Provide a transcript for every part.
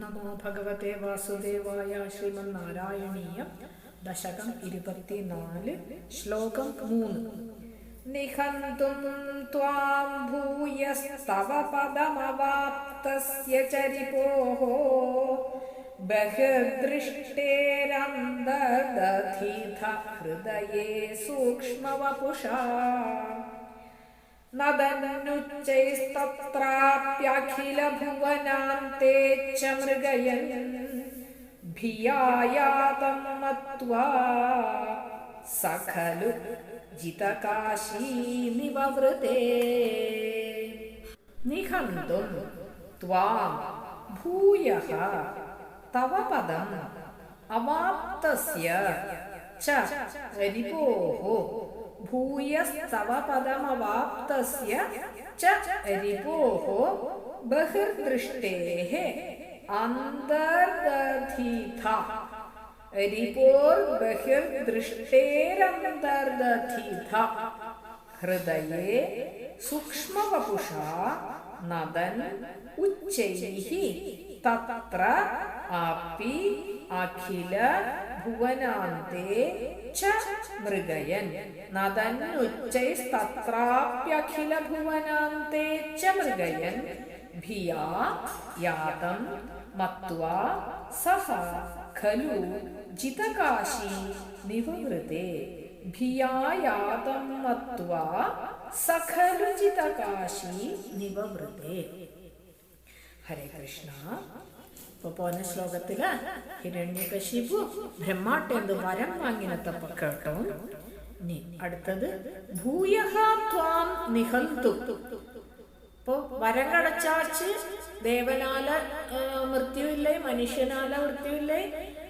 നമോ ഭഗവത്തെ വാസുദേവായ ശ്രീമന്നാരായണീയം ദശകം ഇരുപത്തിനാല് ശ്ലോകം മൂന്ന് നിഹന്തും ത്വാം ഭൂയസ്തവ പദമവാപ്തസ്യ ചരിപോः ബഹിർദൃഷ്ടേരന്തദധീത ഹൃദയേ സൂക്ഷ്മവപുഷാ നദനുച്ചൈസ്തത്രാപ്യഖിലഭുവനാന്തെ च മൃഗയൻ ഭിയായാതം മത്വാ സഖലു ജിതകാശീ നിവവൃതേ നിഹന്തും ത്വാം ഭൂയഃ തവ പദം അവാപ്തസ്യ ച റിപോः ഭൂയസ്തവ പദമവാപ്തസ്യ ച റിപോः ബഹിർദൃഷ്ടേः അന്തർദധീത റിപോർബഹിർദൃഷ്ടേരന്തർദധീത ഹൃദയേ സൂക്ഷ്മവപുഷാ നദൻ ഉച്ചൈः തത്ര ആപ്പി അഖില ഭുവനാന്തേ ച മൃഗയൻ നദന്നുച്ചൈസ്തത്രാപ്യഖില ഭുവനാന്തേ ച മൃഗയൻ ഭിയാ യാതം മത്വാ സഹ ഖലു ജിതകാശി നിവവൃതേ നിവവൃതേ ഹരേ കൃഷ്ണ ഇപ്പൊ പോന്ന ശ്ലോകത്തിൽ ഹിരണ്യകശിപു ബ്രഹ്മാട്ടെന്ത് വരം വാങ്ങിനത്തപ്പ കേട്ടോ. ഇനി അടുത്തത് ഭൂയഹ ത്വാം നിഹന്തു। ഇപ്പോ വരം കടച്ചാച്ച് ദേവനാല മൃത്യുവില്ലേ മനുഷ്യനാല മൃത്യുവില്ലേ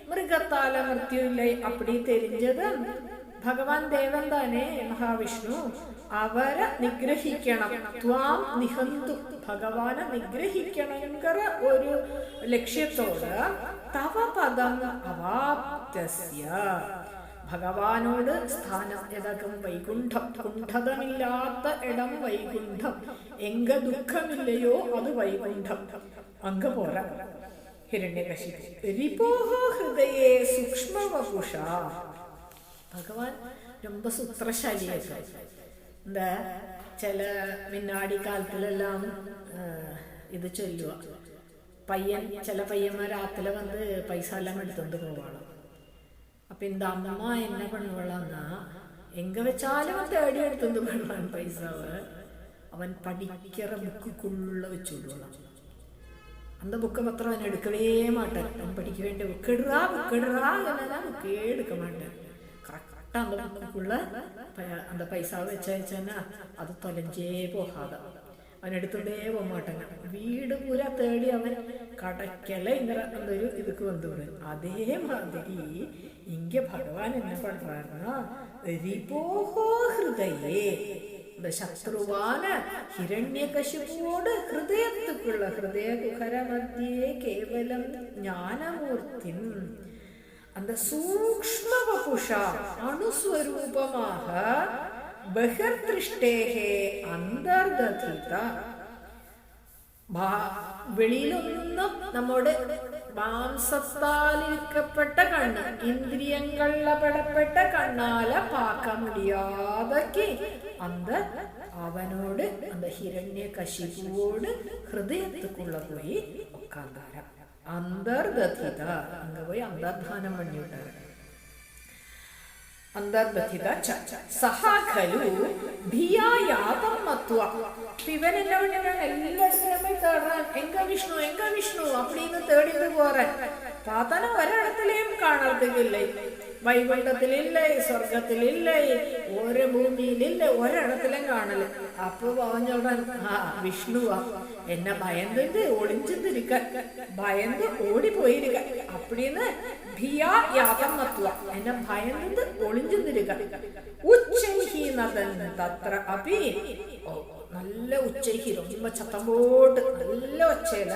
മൃഗത്താല മൃത്യുവില്ലേ അപ്പടി തെരിഞ്ഞത് ഭഗവാൻ ദേവൻ തന്നെ മഹാവിഷ്ണു. അവരെ നിഗ്രഹിക്കണം. ത്വാം നിഹന്തു. ഭഗവാനെ നിഗ്രഹിക്കണമെങ്കിൽ ഒരു ലക്ഷ്യത്തോട് തവ പദം അവാപ്തസ്യ. ഭഗവാനോട് സ്ഥാനം ഏതാക്കും വൈകുണ്ഠം. കുണ്ഠതമില്ലാത്ത ഇടം വൈകുണ്ഠം. എങ്ക ദുഃഖമില്ലയോ അത് വൈകുണ്ഠം. അങ്ക പോരാ. ഹിരണ്യകശിപു. രിപോഹ ഹൃദയേ സൂക്ഷ്മവപുഷ. ഭഗവാൻ ரொம்ப സുത്രശാലിയൊക്കെ എന്താ ചില മിന്നാടി കാലത്തിലെല്ലാം ഇത് ചൊല്ലുക പയ്യൻ ചില പയ്യന്മാർ രാത്രി വന്ന് പൈസ എല്ലാം എടുത്തോണ്ട് പോവാണ് അപ്പൊ இந்த അമ്മ എന്നെ പണിവെള്ളാന്നാ എങ്ക വെച്ചാലും അവൻ തേടി എടുത്തോണ്ട് വെള്ളാൻ പൈസ അവൻ പഠിക്കറ ബുക്കുള്ള വെച്ചുകൊള്ളാം அந்த புக்கை மாத்திரம் அவன் எடுக்கவே மாட்டான் அவன் படிக்க வேண்டிய புக் எடுறா புக் எடுறா என்னன்னா புக்கே எடுக்க மாட்டேன் கரெக்டாக കിട്ടാൻ അന്ത പൈസ വെച്ചാൽ അത് തൊലഞ്ചേ പോകാതെ അവനെടുത്തോണ്ടേ പോകട്ടെ വീട് പൂരാ തേടി അവൻ കടക്കല ഇങ്ങനെ എന്തൊരു ഇതൊക്കെ വന്നു പറയും അതേമാതിരി ഇങ്ങെ ഭഗവാൻ എന്നെ പറഞ്ഞേ ശത്രുവാന ഹിരണ്യകശിപ്പോട് ഹൃദയത്തുക്കുള്ള ഹൃദയ കുഹര മധ്യേ കേവലം ജ്ഞാനമൂർത്തി அந்த சூக்ஷ்ம வபுஷா அணுஸ்வரூபமாக ബഹിർദൃഷ്ടേഹേ അന്തർദധിത വെളിയിലൊന്നും നമ്മുടെ മാംസത്താലിരിക്കപ്പെട്ട കണ്ണ് ഇന്ദ്രിയങ്ങളിലപ്പെടപ്പെട്ട കണ്ണാല പാക്ക മുടിയാതൊക്കെ അന്ത അവനോട് അന്ത ഹിരണ്യ കശിപുവോട് ഹൃദയത്തുക്കുള്ള പോയി ഒക്കാന്താര അന്തർഗഥിത അങ്ങ് പോയി അന്തർധാനം പണിയുണ്ട് അന്തർഗഥിത സഹാഖലു ഖലു മത്വ. ഇവൻ എന്നെ പണിയാണ് എല്ലായിടത്തിലും പോയി തേടാൻ. എങ്ക വിഷ്ണു എങ്ക വിഷ്ണു അപ്പടിന്ന് തേടിന്ന് പോറാൻ താത്തനെ ഒരിടത്തിലേയും കാണാത്തില്ലേ വൈകുണ്ഠത്തിലില്ലേ സ്വർഗത്തിലില്ലേ ഒരു ഭൂമിയിലില്ലേ ഒരിടത്തിലും കാണല് അപ്പൊ പറഞ്ഞോടാൻ ആ വിഷ്ണുവാ എന്നെ ഭയന്നിട്ട് ഒളിഞ്ചിരിക്ക ഭയന്ന് ഓടിപ്പോയിരിക്ക അപ്പടിന്ന് ഭിയാ യാതം നത്തുവ എന്നെ ഭയന്നിട്ട് ഒളിഞ്ചിരിക്ക ഉച്ചൈഹീനതൻ തത്ര അപി നല്ല ഉച്ചയ്ക്ക് ரொம்ப சத்தம் போட்டு நல்ல ஒச்சையில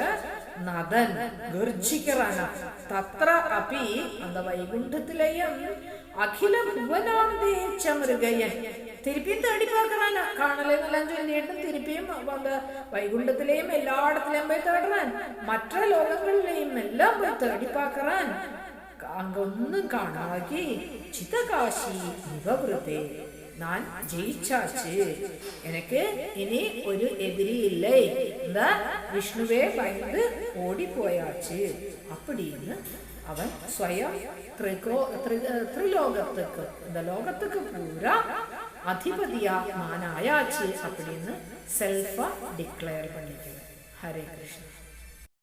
നദൻ ഗർജിക്കറാണ്. തത്ര അപി അന്ത വൈകുണ്ഠത്തിലെയും അഖില ഭുവനാന്തേച്ച മൃഗയൻ തിരുപ്പിയും തേടി പാക്കറാണ് കാണലെന്നെല്ലാം ചൊല്ലിയിട്ട് തിരുപ്പിയും അത് വൈകുണ്ഠത്തിലെയും എല്ലായിടത്തിലെയും പോയി തേടറാൻ. മറ്റ ലോകങ്ങളിലെയും എല്ലാം പോയി തേടി പാക്കറാൻ. അങ്ങൊന്നും കാണാകി ചിതകാശി യുവവൃതേ ഞാൻ ஜெயிச்சாச்சு എനിക്ക് ഇനി ഒരു എതിരിയില്ലേ? இல்லை இந்த விஷ்ணுவே பயந்து ஓடி போயாச்சு അവൻ സ്വയം ത്രികോ ത്രിലോകത്തേക്ക് இந்த ലോകത്തേക്ക് പൂരാ അധിപതിയാ നാനായാച്ച് അപ്പടിന്ന് സെൽഫ ഡിക്ലെയർ പണിക്കുന്നത് ഹരേ കൃഷ്ണ.